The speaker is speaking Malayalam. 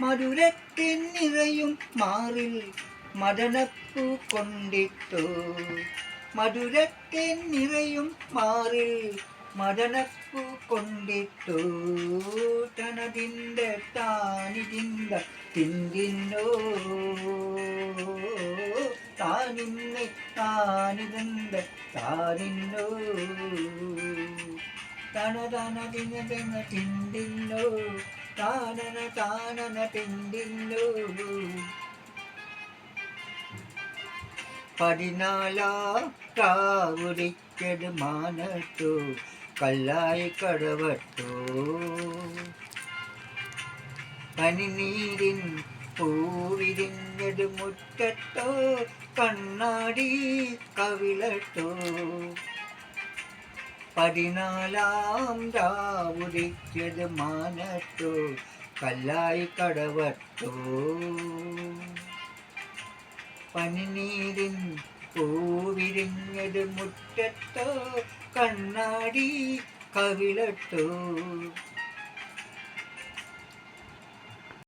മധുരത്തിൻ നിറയും മാറിൽ മദനപ്പൂ കൊണ്ടിട്ടു. മധുരത്തിനിറയും മാറിൽ മദനപ്പൂ കൊണ്ടിട്ടു. തനതിന്റെ താനിതിന്ത തിന്തിന്നോ താനിന്നെ താനിതന്ത താനിന്നോ. തനതനതിന് തന തിന തിന തിന്തിന്നോ താനന കാനന പിന്തിന്നു. പതിനാലാം കാവുടിക്കത് മാനത്തു കല്ലായി കടവട്ടു. പനിനീരിൻ പൂവിരിഞ്ഞത് മുറ്റത്തോ കണ്ണാടി കവിളട്ടോ. പതിനാലാം രാവുടിക്കത് മാനത്തു കല്ലായി കടവട്ടു. പനിനീരിൻ പൂവിരിഞ്ഞത് മുറ്റത്തോ കണ്ണാടി കവിളട്ടോ.